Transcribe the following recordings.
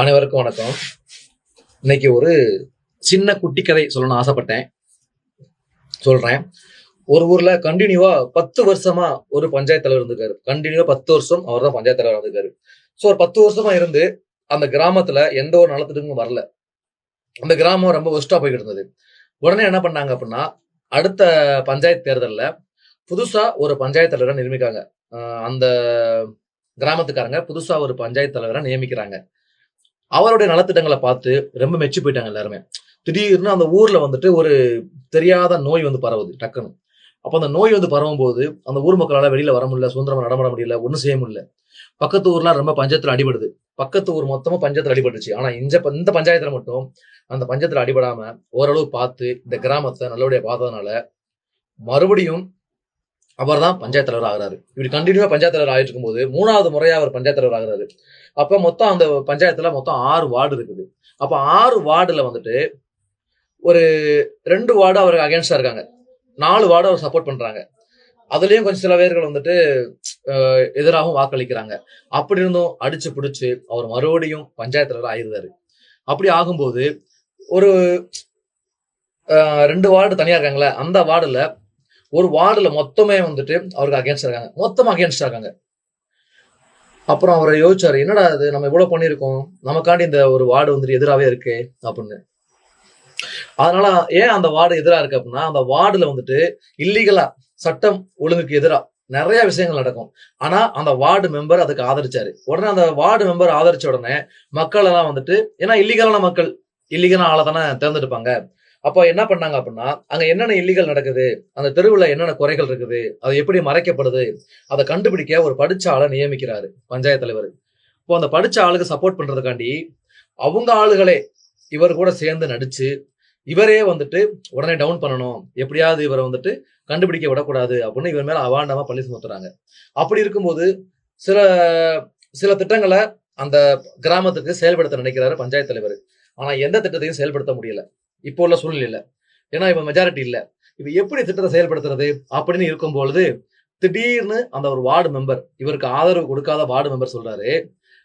அனைவருக்கும் வணக்கம். இன்னைக்கு ஒரு சின்ன குட்டி கதை சொல்லணும்னு ஆசைப்பட்டேன். சொல்றேன். ஒரு ஊர்ல கண்டினியூவா பத்து வருஷமா ஒரு பஞ்சாயத்து தலைவர் இருந்திருக்காரு. கண்டினியூவா பத்து வருஷம் அவர் தான் பஞ்சாயத்து தலைவர் இருந்திருக்காரு ஸோ ஒரு பத்து வருஷமா இருந்து அந்த கிராமத்துல எந்த ஒரு நலத்திட்டமும் வரல. அந்த கிராமம் ரொம்ப ஒஸ்டா போய்கிட்டு இருந்தது. உடனே என்ன பண்ணாங்க அப்படின்னா அடுத்த பஞ்சாயத்து தேர்தலில் புதுசா ஒரு பஞ்சாயத்து தலைவரை நியமிக்காங்க. அந்த கிராமத்துக்காரங்க புதுசா ஒரு பஞ்சாயத்து தலைவரை நியமிக்கிறாங்க. அவருடைய நலத்திட்டங்களை பார்த்து ரொம்ப மெச்சு போயிட்டாங்க எல்லாருமே. திடீர்னு அந்த ஊர்ல வந்துட்டு ஒரு தெரியாத நோய் வந்து பரவுது டக்குன்னு. அப்போ அந்த நோய் வந்து பரவும் போது அந்த ஊர் மக்களால் வெளியில வர முடியல சுதந்திரமா நடமாட முடியல ஒன்றும் செய்ய முடியல. பக்கத்து ஊர்லாம் ரொம்ப பஞ்சத்தில் அடிபடுது. பக்கத்து ஊர் மொத்தமா பஞ்சத்தில் அடிபட்டுச்சு. ஆனா இந்த இந்த பஞ்சாயத்துல மட்டும் அந்த பஞ்சத்தில் அடிபடாம ஓரளவு பார்த்து இந்த கிராமத்தை நல்லபடியா பார்த்ததுனால மறுபடியும் அவர் தான் பஞ்சாயத்து தலைவர் ஆகிறாரு. இப்படி கண்டினியூவா பஞ்சாயத்து தலைவர் ஆகிட்டு இருக்கும்போது மூணாவது முறையா அவர் பஞ்சாயத்து தலைவர் ஆகிறாரு. அப்ப மொத்தம் அந்த பஞ்சாயத்துல மொத்தம் ஆறு வார்டு இருக்குது. அப்ப ஆறு வார்டுல வந்துட்டு ஒரு ரெண்டு வார்டு அவருக்கு அகேன்ஸ்டா இருக்காங்க. நாலு வார்டு அவர் சப்போர்ட் பண்றாங்க. அதுலயும் கொஞ்சம் சில பேர்கள் வந்துட்டு எதிராகவும் வாக்களிக்கிறாங்க. அப்படி இருந்தும் அடிச்சு பிடிச்சு அவர் மறுபடியும் பஞ்சாயத்து தலைவர் ஆயிருந்தாரு அப்படி ஆகும்போது ஒரு ரெண்டு வார்டு தனியா இருக்காங்களே அந்த வார்டுல ஒரு வார்டுல மொத்தமே வந்துட்டு அவருக்கு அகேன்ஸ்ட் இருக்காங்க. மொத்தமாக அகேன்ஸ்ட் இருக்காங்க. அப்புறம் அவரை யோசிச்சாரு என்னடா இது? நம்ம இவ்வளவு பண்ணியிருக்கோம். நமக்காண்டி இந்த ஒரு வார்டு வந்துட்டு எதிராவே இருக்கு அப்படின்னு. அதனால ஏன் அந்த வார்டு எதிரா இருக்கு அப்படின்னா அந்த வார்டுல வந்துட்டு இல்லீகலா சட்டம் ஒழுங்குக்கு எதிராக நிறைய விஷயங்கள் நடக்கும். ஆனா அந்த வார்டு மெம்பர் அதுக்கு ஆதரிச்சாரு. உடனே அந்த வார்டு மெம்பர் ஆதரிச்ச உடனே மக்கள் எல்லாம் வந்துட்டு ஏன்னா இல்லீகலான மக்கள் இல்லீகலான ஆளை தானே தேர்ந்தெடுப்பாங்க. அப்போ என்ன பண்ணாங்க அப்படின்னா அங்க என்னென்ன இல்லீகல் நடக்குது அந்த தெருவில் என்னென்ன குறைகள் இருக்குது அது எப்படி மறைக்கப்படுது அதை கண்டுபிடிக்க ஒரு படிச்ச ஆளை நியமிக்கிறாரு பஞ்சாயத்து தலைவர். இப்போ அந்த படிச்ச ஆளுக்கு சப்போர்ட் பண்றதுக்காண்டி அவங்க ஆளுகளே இவர் கூட சேர்ந்து நடிச்சு இவரே வந்துட்டு உடனே டவுன் பண்ணணும் எப்படியாவது இவரை வந்துட்டு கண்டுபிடிக்க விடக்கூடாது அப்படின்னு இவர் மேல அவாண்டமா பள்ளி சுமத்துறாங்க. அப்படி இருக்கும்போது சில சில திட்டங்களை அந்த கிராமத்துக்கு செயல்படுத்த நினைக்கிறாரு பஞ்சாயத்து தலைவர். ஆனா எந்த திட்டத்தையும் செயல்படுத்த முடியல. இப்போ உள்ள சூழ்நிலையில ஏன்னா இப்போ மெஜாரிட்டி இல்ல. இப்போ எப்படி திட்டத்தை செயல்படுத்துறது அப்படின்னு இருக்கும் பொழுது திடீர்னு அந்த ஒரு வார்டு மெம்பர் இவருக்கு ஆதரவு கொடுக்காத வார்டு மெம்பர் சொல்றாரு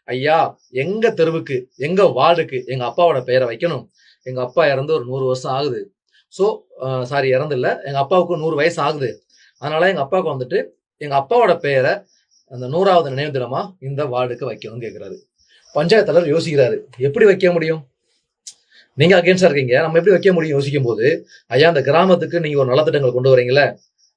ஐயா எங்க தெருவுக்கு எங்க வார்டுக்கு எங்க அப்பாவோட பெயரை வைக்கணும். எங்க அப்பா இறந்து ஒரு நூறு வருஷம் ஆகுது. ஸோ சாரி இறந்து இல்லை. எங்க அப்பாவுக்கு நூறு வயசு ஆகுது. அதனால எங்க அப்பாவுக்கு வந்துட்டு எங்க அப்பாவோட பெயரை அந்த நூறாவது நினைவு தினமா இந்த வார்டுக்கு வைக்கணும்னு கேட்கிறாரு பஞ்சாயத்து தலைவர் யோசிக்கிறாரு எப்படி வைக்க முடியும்? நீங்க அகேன்ஸ்டா இருக்கீங்க. நம்ம எப்படி வைக்க முடியும் யோசிக்கும் போது ஐயா அந்த கிராமத்துக்கு நீங்க ஒரு நலத்திட்டங்கள் கொண்டு வரீங்களே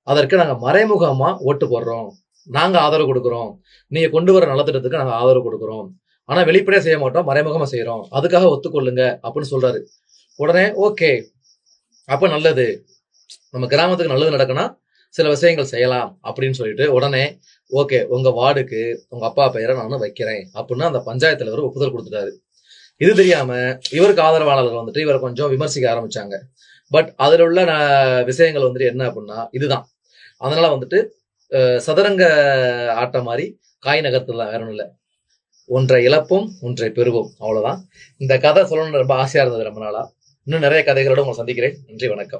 அதற்கு நாங்க மறைமுகமா ஓட்டு போடுறோம். நாங்க ஆதரவு கொடுக்குறோம். நீங்க கொண்டு வர நலத்திட்டத்துக்கு நாங்க ஆதரவு கொடுக்குறோம். ஆனா வெளிப்படையா செய்ய மாட்டோம் மறைமுகமா செய்யறோம் அதுக்காக ஒத்துக்கொள்ளுங்க அப்படின்னு சொல்றாரு. உடனே ஓகே அப்ப நல்லது. நம்ம கிராமத்துக்கு நல்லது நடக்குன்னா சில விஷயங்கள் செய்யலாம் அப்படின்னு சொல்லிட்டு உடனே ஓகே உங்க வார்டுக்கு உங்க அப்பா பெயரை நான் வைக்கிறேன் அப்படின்னு அந்த பஞ்சாயத்து தலைவர் ஒப்புதல் கொடுத்துட்டாரு. இது தெரியாம இவருக்கு ஆதரவாளர்கள் வந்துட்டு இவரை கொஞ்சம் விமர்சிக்க ஆரம்பிச்சாங்க. பட் அதில் உள்ள விஷயங்கள் வந்துட்டு என்ன அப்படின்னா இதுதான். அதனால வந்துட்டு சதுரங்க ஆட்டம் மாதிரி காய் நகர்த்தலாம் வேற ஒன்றும் இல்லை. ஒன்றை இழப்போம் ஒன்றை பெறுவோம் அவ்வளவுதான். இந்த கதை சொல்லணும்னு ரொம்ப ஆசையா இருந்தது ரொம்ப நாளா. இன்னும் நிறைய கதைகளோட உங்களை சந்திக்கிறேன். நன்றி வணக்கம்.